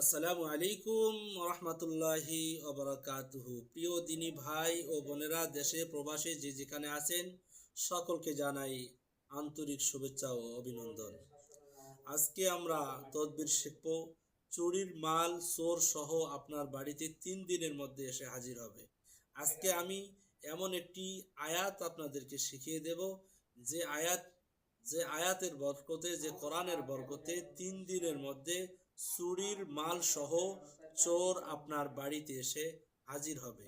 আসসালামু আলাইকুম রহমতুল্লাহি অবরাকাতুহু প্রিয় দিনী ভাই ও বোনেরা, দেশে প্রবাসে যে যেখানে আছেন, সকলকে জানাই আন্তরিক শুভেচ্ছা ও অভিনন্দন। আজকে আমরা তদবির শিখব, চুরির মাল, চোর সহ আপনার বাড়িতে তিন দিনের মধ্যে এসে হাজির হবে। আজকে আমি এমন একটি আয়াত আপনাদেরকে শিখিয়ে দেব, যে আয়াত, যে আয়াতের বরকতে, যে কোরআনের বরকতে তিন দিনের মধ্যে চুরির মাল সহ চোর আপনার বাড়িতে এসে হাজির হবে।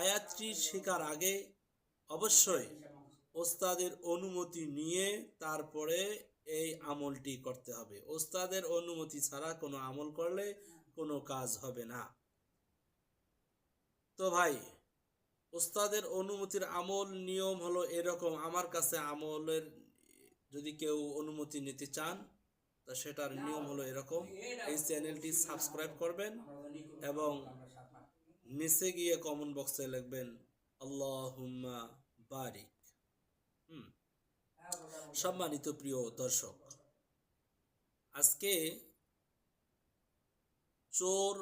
আয়াতটি শেখার আগে অবশ্যই ওস্তাদের অনুমতি নিয়ে তারপরে এই আমলটি করতে হবে। ওস্তাদের অনুমতি ছাড়া কোনো আমল করলে কোনো কাজ হবে না। তো ভাই, ওস্তাদের অনুমতির আমল নিয়ম হলো এরকম। আমার কাছে আমলের যদি কেউ অনুমতি নিতে চান তা সেটার নিয়ম হলো এরকম। এই চ্যানেলটি সাবস্ক্রাইব করবেন এবং নিচে গিয়ে কমেন্ট বক্সে লিখবেন, আল্লাহুম্মা বারিক। হুম। সম্মানিত প্রিয় দর্শক, আজকে চোর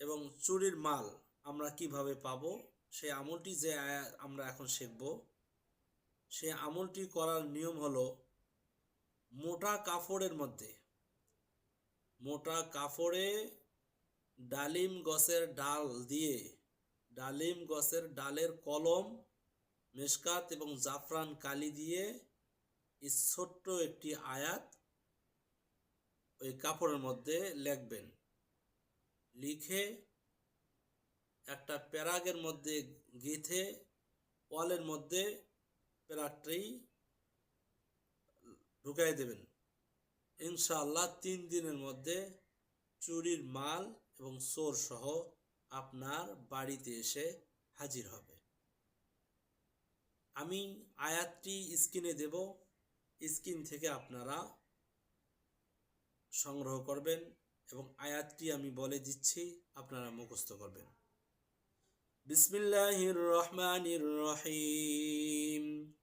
এবং চুরির মাল আমরা কীভাবে পাবো, সেই আমলটি যে আমরা এখন শিখব, সেই আমলটি করার নিয়ম হলো মোটা কাপড়ের মধ্যে। মোটা কাপড়ে ডালিম গছের ডাল দিয়ে, ডালিম গছের ডালের কলম, মেশকাত এবং জাফরান কালি দিয়ে এই ছোট্ট একটি আয়াত ওই কাপড়ের মধ্যে লিখবেন। লিখে একটা প্যারাগের মধ্যে গেঁথে, ওয়ালের মধ্যে প্যারাগটি ঢুকাই দেবেন। ইনশাআল্লাহ তিন দিনের মধ্যে চুরির মাল এবং চোর সহ আপনার বাড়িতে এসে হাজির হবে। আমি আয়াতটি স্ক্রিনে দেব। স্ক্রিন থেকে আপনারা সংগ্রহ করবেন এবং আয়াতটি আমি বলে দিচ্ছি, আপনারা মুখস্থ করবেন। বিসমিল্লাহির রহমানির রহিম।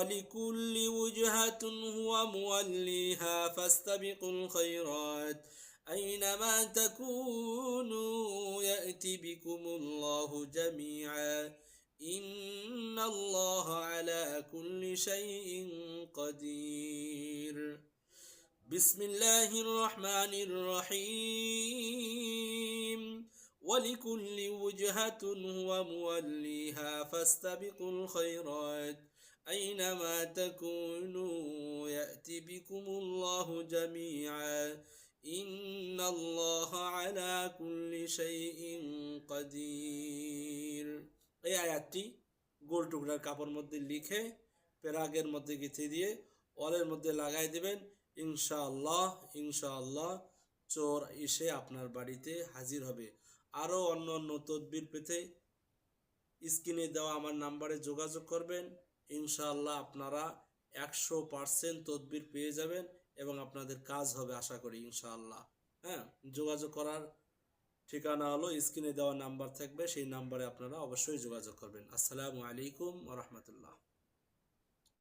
ولكل وجهة هو موليها فاستبقوا الخيرات. أينما تكونوا يأتي بكم الله جميعا. إن الله على كل شيء قدير. بسم الله الرحمن الرحيم. ولكل وجهة هو موليها فاستبقوا الخيرات. أينما تكونوا يأتي بكم الله جميعا إن الله على كل شيء قدير এই আয়াতটি গোল টুকরার কাপড় মধ্যে লিখে পেরাগের মধ্যে গেঁথে দিয়ে ওয়ালের মধ্যে লাগাই দেবেন ইনশাআল্লাহ ইনশাআল্লাহ চোর এসে আপনার বাড়িতে হাজির হবে আরও অন্য অন্য তদবির পেতে স্ক্রিনে দেওয়া আমার নাম্বারে যোগাযোগ করবেন ইনশাআল্লাহ আপনারা একশো পার্সেন্ট তদবির পেয়ে যাবেন এবং আপনাদের কাজ হবে আশা করি ইনশাআল্লাহ। হ্যাঁ যোগাযোগ করার ঠিকানা হলো স্ক্রিনে দেওয়া নাম্বার থাকবে, সেই নাম্বারে আপনারা অবশ্যই যোগাযোগ করবেন। আসসালামু আলাইকুম রহমতুল্লাহ।